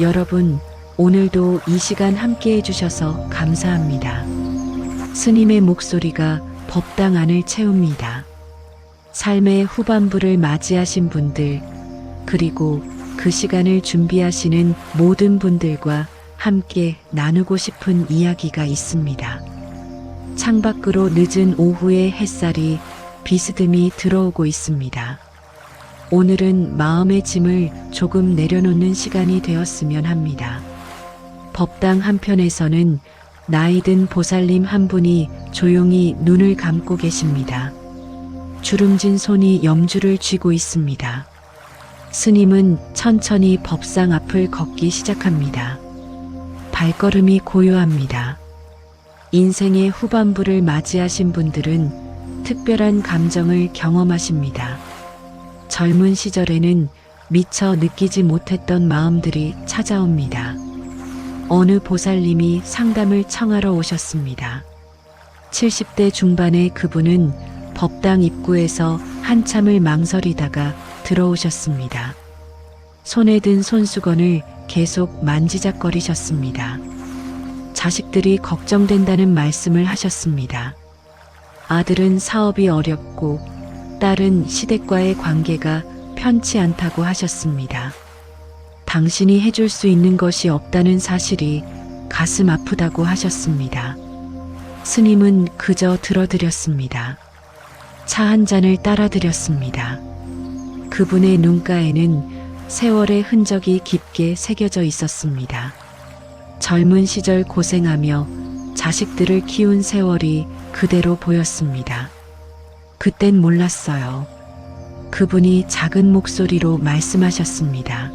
여러분, 오늘도 이 시간 함께 해주셔서 감사합니다. 스님의 목소리가 법당 안을 채웁니다. 삶의 후반부를 맞이하신 분들, 그리고 그 시간을 준비하시는 모든 분들과 함께 나누고 싶은 이야기가 있습니다. 창밖으로 늦은 오후의 햇살이 비스듬히 들어오고 있습니다. 오늘은 마음의 짐을 조금 내려놓는 시간이 되었으면 합니다. 법당 한편에서는 나이든 보살님 한 분이 조용히 눈을 감고 계십니다. 주름진 손이 염주를 쥐고 있습니다. 스님은 천천히 법상 앞을 걷기 시작합니다. 발걸음이 고요합니다. 인생의 후반부를 맞이하신 분들은 특별한 감정을 경험하십니다. 젊은 시절에는 미처 느끼지 못했던 마음들이 찾아옵니다. 어느 보살님이 상담을 청하러 오셨습니다. 70대 중반의 그분은 법당 입구에서 한참을 망설이다가 들어오셨습니다. 손에 든 손수건을 계속 만지작거리셨습니다. 자식들이 걱정된다는 말씀을 하셨습니다. 아들은 사업이 어렵고 딸은 시댁과의 관계가 편치 않다고 하셨습니다. 당신이 해줄 수 있는 것이 없다는 사실이 가슴 아프다고 하셨습니다. 스님은 그저 들어드렸습니다. 차 한 잔을 따라드렸습니다. 그분의 눈가에는 세월의 흔적이 깊게 새겨져 있었습니다. 젊은 시절 고생하며 자식들을 키운 세월이 그대로 보였습니다. 그땐 몰랐어요. 그분이 작은 목소리로 말씀하셨습니다.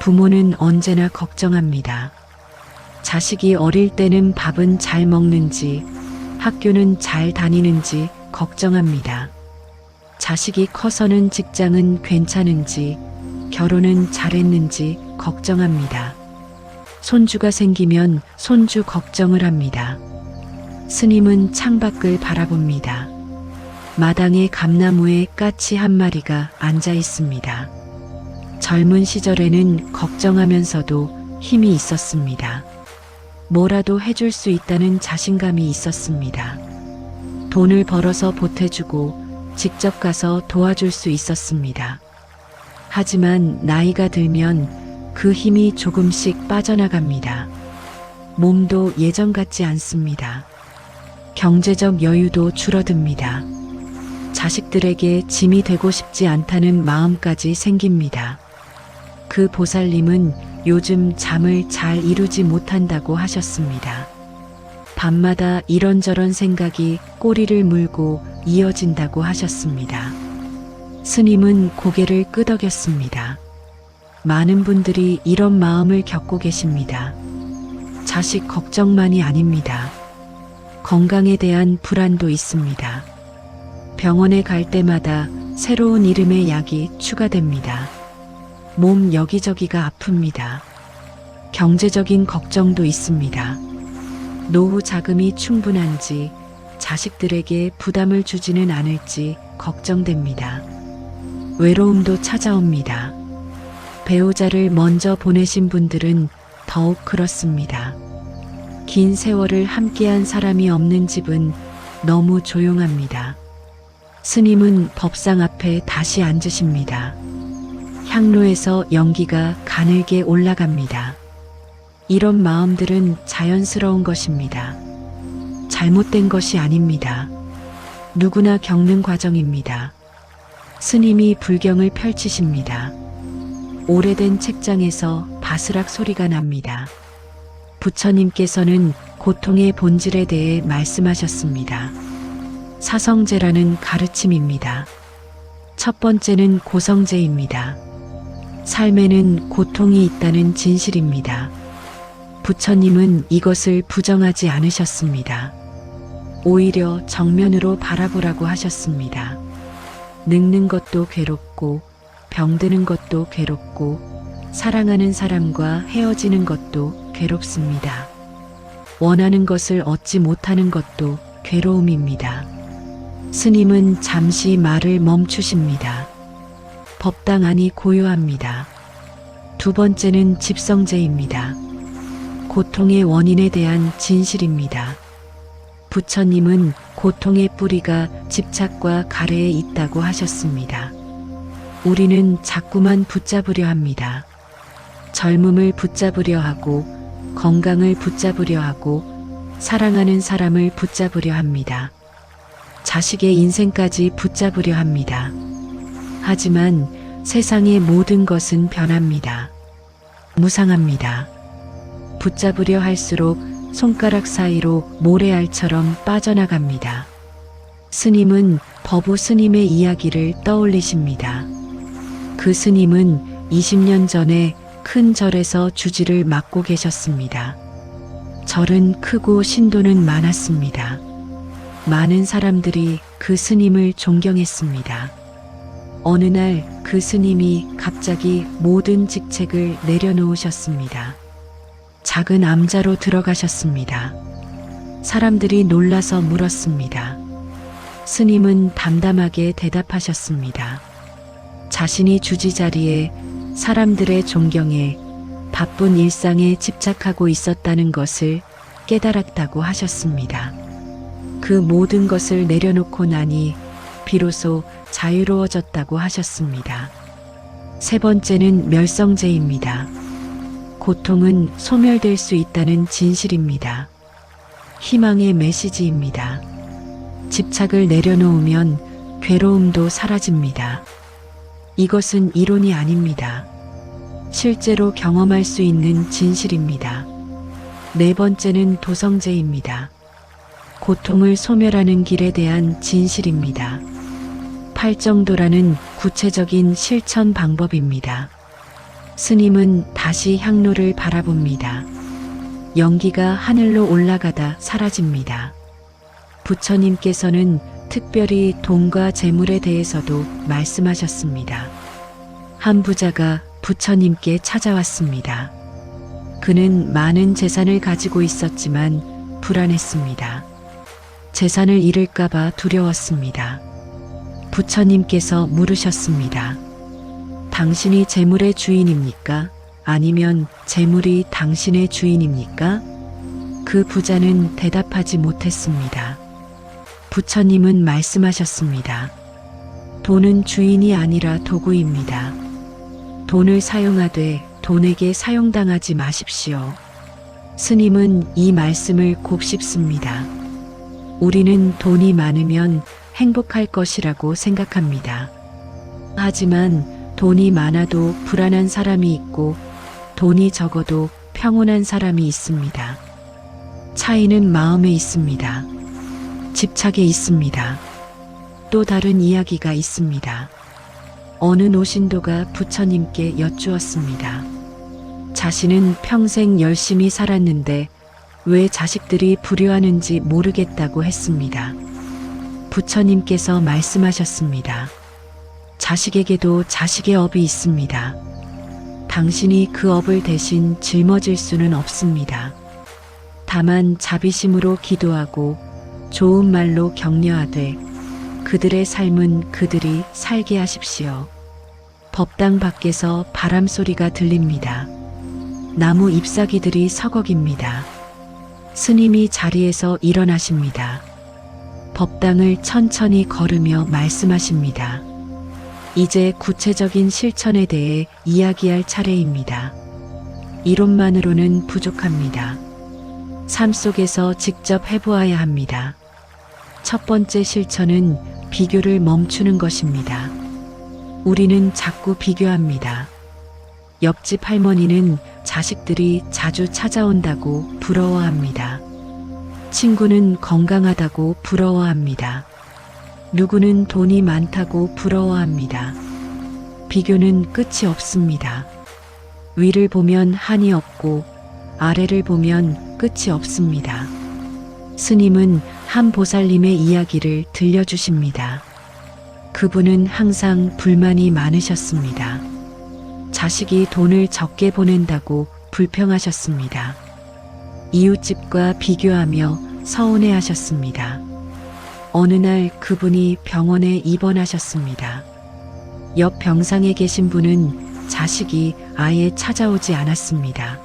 부모는 언제나 걱정합니다. 자식이 어릴 때는 밥은 잘 먹는지, 학교는 잘 다니는지 걱정합니다. 자식이 커서는 직장은 괜찮은지, 결혼은 잘했는지 걱정합니다. 손주가 생기면 손주 걱정을 합니다. 스님은 창밖을 바라봅니다. 마당에 감나무에 까치 한 마리가 앉아 있습니다. 젊은 시절에는 걱정하면서도 힘이 있었습니다. 뭐라도 해줄 수 있다는 자신감이 있었습니다. 돈을 벌어서 보태주고 직접 가서 도와줄 수 있었습니다. 하지만 나이가 들면 그 힘이 조금씩 빠져나갑니다. 몸도 예전 같지 않습니다. 경제적 여유도 줄어듭니다. 자식들에게 짐이 되고 싶지 않다는 마음까지 생깁니다. 그 보살님은 요즘 잠을 잘 이루지 못한다고 하셨습니다. 밤마다 이런저런 생각이 꼬리를 물고 이어진다고 하셨습니다. 스님은 고개를 끄덕였습니다. 많은 분들이 이런 마음을 겪고 계십니다. 자식 걱정만이 아닙니다. 건강에 대한 불안도 있습니다. 병원에 갈 때마다 새로운 이름의 약이 추가됩니다. 몸 여기저기가 아픕니다. 경제적인 걱정도 있습니다. 노후 자금이 충분한지 자식들에게 부담을 주지는 않을지 걱정됩니다. 외로움도 찾아옵니다. 배우자를 먼저 보내신 분들은 더욱 그렇습니다. 긴 세월을 함께한 사람이 없는 집은 너무 조용합니다. 스님은 법상 앞에 다시 앉으십니다. 향로에서 연기가 가늘게 올라갑니다. 이런 마음들은 자연스러운 것입니다. 잘못된 것이 아닙니다. 누구나 겪는 과정입니다. 스님이 불경을 펼치십니다. 오래된 책장에서 바스락 소리가 납니다. 부처님께서는 고통의 본질에 대해 말씀하셨습니다. 사성제라는 가르침입니다. 첫 번째는 고성제입니다. 삶에는 고통이 있다는 진실입니다. 부처님은 이것을 부정하지 않으셨습니다. 오히려 정면으로 바라보라고 하셨습니다. 늙는 것도 괴롭고, 병드는 것도 괴롭고, 사랑하는 사람과 헤어지는 것도 괴롭습니다. 원하는 것을 얻지 못하는 것도 괴로움입니다. 스님은 잠시 말을 멈추십니다. 법당 안이 고요합니다. 두 번째는 집성제입니다. 고통의 원인에 대한 진실입니다. 부처님은 고통의 뿌리가 집착과 가래에 있다고 하셨습니다. 우리는 자꾸만 붙잡으려 합니다. 젊음을 붙잡으려 하고, 건강을 붙잡으려 하고, 사랑하는 사람을 붙잡으려 합니다. 자식의 인생까지 붙잡으려 합니다. 하지만 세상의 모든 것은 변합니다. 무상합니다. 붙잡으려 할수록 손가락 사이로 모래알처럼 빠져나갑니다. 스님은 버부 스님의 이야기를 떠올리십니다. 그 스님은 20년 전에 큰 절에서 주지를 맡고 계셨습니다. 절은 크고 신도는 많았습니다. 많은 사람들이 그 스님을 존경했습니다. 어느 날 그 스님이 갑자기 모든 직책을 내려놓으셨습니다. 작은 암자로 들어가셨습니다. 사람들이 놀라서 물었습니다. 스님은 담담하게 대답하셨습니다. 자신이 주지 자리에 사람들의 존경에 바쁜 일상에 집착하고 있었다는 것을 깨달았다고 하셨습니다. 그 모든 것을 내려놓고 나니 비로소 자유로워졌다고 하셨습니다. 세 번째는 멸성제입니다. 고통은 소멸될 수 있다는 진실입니다. 희망의 메시지입니다. 집착을 내려놓으면 괴로움도 사라집니다. 이것은 이론이 아닙니다. 실제로 경험할 수 있는 진실입니다. 네 번째는 도성제입니다. 고통을 소멸하는 길에 대한 진실입니다. 팔정도라는 구체적인 실천 방법입니다. 스님은 다시 향로를 바라봅니다. 연기가 하늘로 올라가다 사라집니다. 부처님께서는 특별히 돈과 재물에 대해서도 말씀하셨습니다. 한 부자가 부처님께 찾아왔습니다. 그는 많은 재산을 가지고 있었지만 불안했습니다. 재산을 잃을까봐 두려웠습니다. 부처님께서 물으셨습니다. 당신이 재물의 주인입니까? 아니면 재물이 당신의 주인입니까? 그 부자는 대답하지 못했습니다. 부처님은 말씀하셨습니다. 돈은 주인이 아니라 도구입니다. 돈을 사용하되 돈에게 사용당하지 마십시오. 스님은 이 말씀을 곱씹습니다. 우리는 돈이 많으면 행복할 것이라고 생각합니다. 하지만 돈이 많아도 불안한 사람이 있고 돈이 적어도 평온한 사람이 있습니다. 차이는 마음에 있습니다. 집착에 있습니다. 또 다른 이야기가 있습니다. 어느 노신도가 부처님께 여쭈었습니다. 자신은 평생 열심히 살았는데 왜 자식들이 불효하는지 모르겠다고 했습니다. 부처님께서 말씀하셨습니다. 자식에게도 자식의 업이 있습니다. 당신이 그 업을 대신 짊어질 수는 없습니다. 다만 자비심으로 기도하고 좋은 말로 격려하되 그들의 삶은 그들이 살게 하십시오. 법당 밖에서 바람 소리가 들립니다. 나무 잎사귀들이 서걱입니다. 스님이 자리에서 일어나십니다. 법당을 천천히 걸으며 말씀하십니다. 이제 구체적인 실천에 대해 이야기할 차례입니다. 이론만으로는 부족합니다. 삶 속에서 직접 해보아야 합니다. 첫 번째 실천은 비교를 멈추는 것입니다. 우리는 자꾸 비교합니다. 옆집 할머니는 자식들이 자주 찾아온다고 부러워합니다. 친구는 건강하다고 부러워합니다. 누구는 돈이 많다고 부러워합니다. 비교는 끝이 없습니다. 위를 보면 한이 없고 아래를 보면 끝이 없습니다. 스님은 한 보살님의 이야기를 들려주십니다. 그분은 항상 불만이 많으셨습니다. 자식이 돈을 적게 보낸다고 불평하셨습니다. 이웃집과 비교하며 서운해 하셨습니다. 어느 날 그분이 병원에 입원하셨습니다. 옆 병상에 계신 분은 자식이 아예 찾아오지 않았습니다.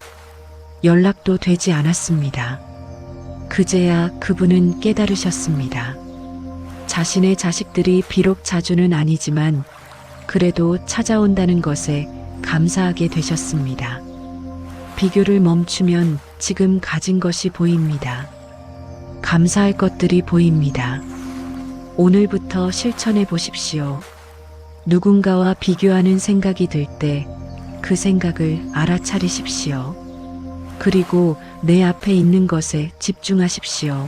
연락도 되지 않았습니다. 그제야 그분은 깨달으셨습니다. 자신의 자식들이 비록 자주는 아니지만 그래도 찾아온다는 것에 감사하게 되셨습니다. 비교를 멈추면 지금 가진 것이 보입니다. 감사할 것들이 보입니다. 오늘부터 실천해 보십시오. 누군가와 비교하는 생각이 들 때 그 생각을 알아차리십시오. 그리고 내 앞에 있는 것에 집중하십시오.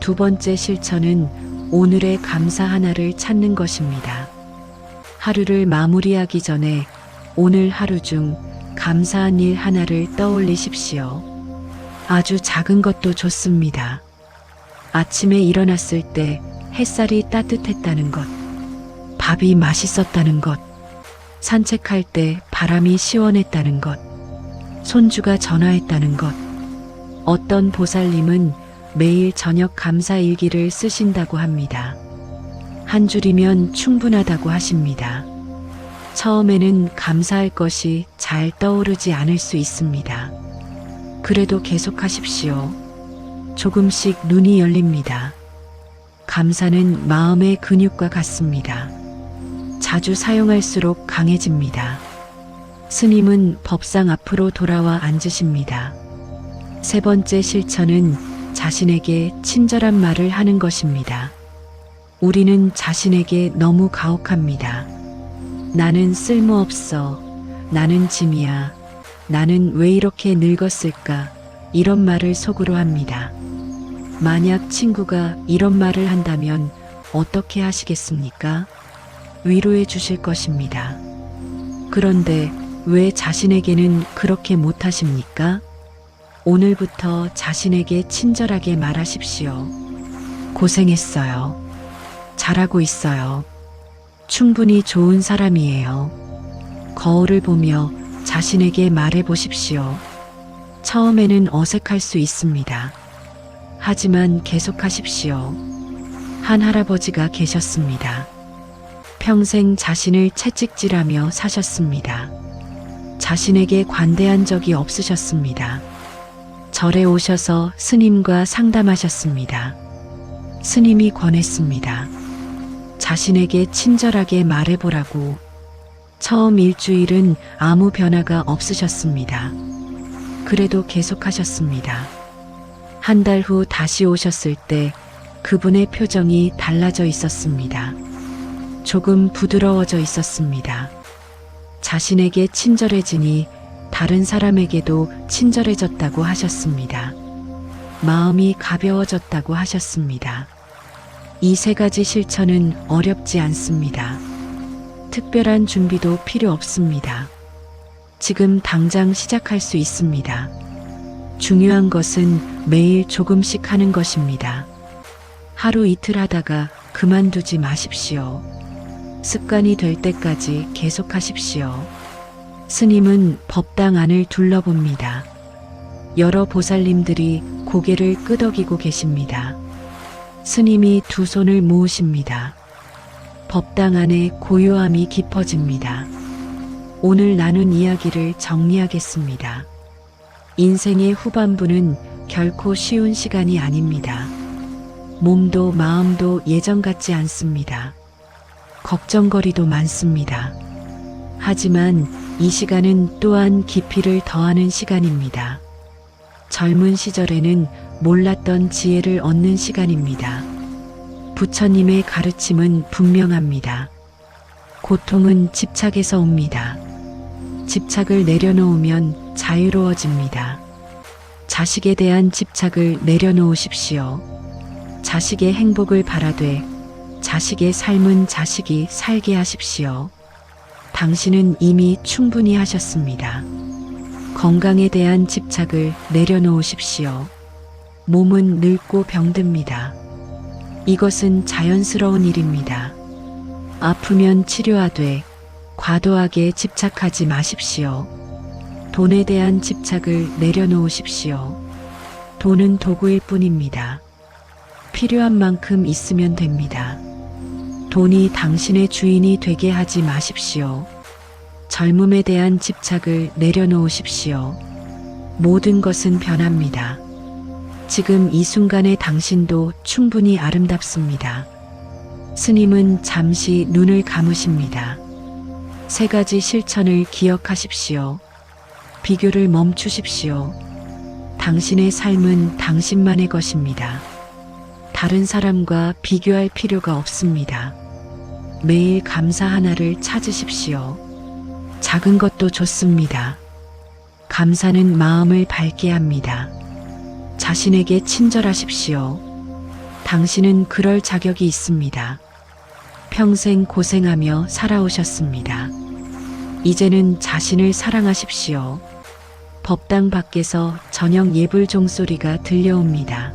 두 번째 실천은 오늘의 감사 하나를 찾는 것입니다. 하루를 마무리하기 전에 오늘 하루 중 감사한 일 하나를 떠올리십시오. 아주 작은 것도 좋습니다. 아침에 일어났을 때 햇살이 따뜻했다는 것, 밥이 맛있었다는 것, 산책할 때 바람이 시원했다는 것, 손주가 전화했다는 것. 어떤 보살님은 매일 저녁 감사 일기를 쓰신다고 합니다. 한 줄이면 충분하다고 하십니다. 처음에는 감사할 것이 잘 떠오르지 않을 수 있습니다. 그래도 계속하십시오. 조금씩 눈이 열립니다. 감사는 마음의 근육과 같습니다. 자주 사용할수록 강해집니다. 스님은 법상 앞으로 돌아와 앉으십니다. 세 번째 실천은 자신에게 친절한 말을 하는 것입니다. 우리는 자신에게 너무 가혹합니다. 나는 쓸모없어. 나는 짐이야. 나는 왜 이렇게 늙었을까? 이런 말을 속으로 합니다. 만약 친구가 이런 말을 한다면 어떻게 하시겠습니까? 위로해 주실 것입니다. 그런데 왜 자신에게는 그렇게 못하십니까? 오늘부터 자신에게 친절하게 말하십시오. 고생했어요. 잘하고 있어요. 충분히 좋은 사람이에요. 거울을 보며 자신에게 말해 보십시오. 처음에는 어색할 수 있습니다. 하지만 계속하십시오. 한 할아버지가 계셨습니다. 평생 자신을 채찍질하며 사셨습니다. 자신에게 관대한 적이 없으셨습니다. 절에 오셔서 스님과 상담하셨습니다. 스님이 권했습니다. 자신에게 친절하게 말해보라고. 처음 일주일은 아무 변화가 없으셨습니다. 그래도 계속하셨습니다. 한 달 후 다시 오셨을 때 그분의 표정이 달라져 있었습니다. 조금 부드러워져 있었습니다. 자신에게 친절해지니 다른 사람에게도 친절해졌다고 하셨습니다. 마음이 가벼워졌다고 하셨습니다. 이 세 가지 실천은 어렵지 않습니다. 특별한 준비도 필요 없습니다. 지금 당장 시작할 수 있습니다. 중요한 것은 매일 조금씩 하는 것입니다. 하루 이틀 하다가 그만두지 마십시오. 습관이 될 때까지 계속하십시오. 스님은 법당 안을 둘러봅니다. 여러 보살님들이 고개를 끄덕이고 계십니다. 스님이 두 손을 모으십니다. 법당 안에 고요함이 깊어집니다. 오늘 나눈 이야기를 정리하겠습니다. 인생의 후반부는 결코 쉬운 시간이 아닙니다. 몸도 마음도 예전 같지 않습니다. 걱정거리도 많습니다. 하지만 이 시간은 또한 깊이를 더하는 시간입니다. 젊은 시절에는 몰랐던 지혜를 얻는 시간입니다. 부처님의 가르침은 분명합니다. 고통은 집착에서 옵니다. 집착을 내려놓으면 자유로워집니다. 자식에 대한 집착을 내려놓으십시오. 자식의 행복을 바라되 자식의 삶은 자식이 살게 하십시오. 당신은 이미 충분히 하셨습니다. 건강에 대한 집착을 내려놓으십시오. 몸은 늙고 병듭니다. 이것은 자연스러운 일입니다. 아프면 치료하되 과도하게 집착하지 마십시오. 돈에 대한 집착을 내려놓으십시오. 돈은 도구일 뿐입니다. 필요한 만큼 있으면 됩니다. 돈이 당신의 주인이 되게 하지 마십시오. 젊음에 대한 집착을 내려놓으십시오. 모든 것은 변합니다. 지금 이 순간의 당신도 충분히 아름답습니다. 스님은 잠시 눈을 감으십니다. 세 가지 실천을 기억하십시오. 비교를 멈추십시오. 당신의 삶은 당신만의 것입니다. 다른 사람과 비교할 필요가 없습니다. 매일 감사 하나를 찾으십시오. 작은 것도 좋습니다. 감사는 마음을 밝게 합니다. 자신에게 친절하십시오. 당신은 그럴 자격이 있습니다. 평생 고생하며 살아오셨습니다. 이제는 자신을 사랑하십시오. 법당 밖에서 저녁 예불 종소리가 들려옵니다.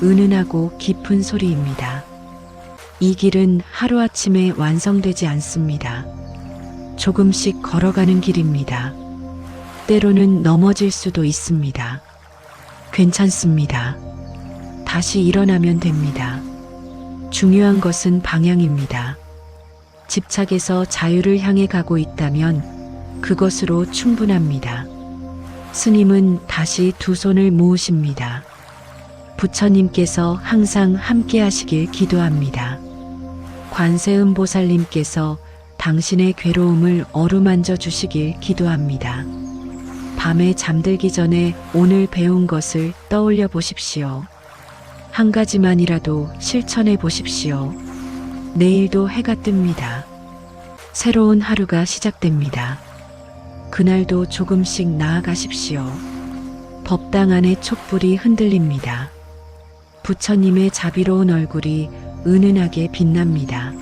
은은하고 깊은 소리입니다. 이 길은 하루아침에 완성되지 않습니다. 조금씩 걸어가는 길입니다. 때로는 넘어질 수도 있습니다. 괜찮습니다. 다시 일어나면 됩니다. 중요한 것은 방향입니다. 집착에서 자유를 향해 가고 있다면 그것으로 충분합니다. 스님은 다시 두 손을 모으십니다. 부처님께서 항상 함께 하시길 기도합니다. 관세음 보살님께서 당신의 괴로움을 어루만져 주시길 기도합니다. 밤에 잠들기 전에 오늘 배운 것을 떠올려 보십시오. 한 가지만이라도 실천해 보십시오. 내일도 해가 뜹니다. 새로운 하루가 시작됩니다. 그날도 조금씩 나아가십시오. 법당 안의 촛불이 흔들립니다. 부처님의 자비로운 얼굴이 은은하게 빛납니다.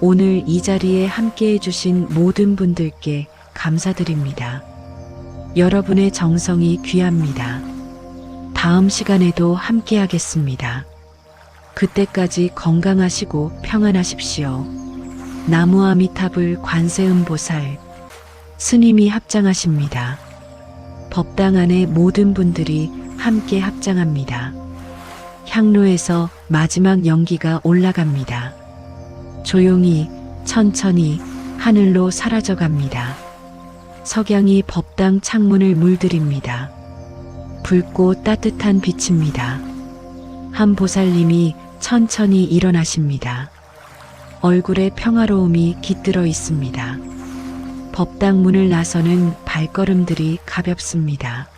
오늘 이 자리에 함께 해 주신 모든 분들께 감사드립니다. 여러분의 정성이 귀합니다. 다음 시간에도 함께 하겠습니다. 그때까지 건강하시고 평안하십시오. 나무 아미탑을 관세음 보살 스님이 합장하십니다. 법당 안의 모든 분들이 함께 합장합니다. 향로에서 마지막 연기가 올라갑니다. 조용히 천천히 하늘로 사라져 갑니다. 석양이 법당 창문을 물들입니다. 붉고 따뜻한 빛입니다. 한 보살님이 천천히 일어나십니다. 얼굴에 평화로움이 깃들어 있습니다. 법당 문을 나서는 발걸음들이 가볍습니다.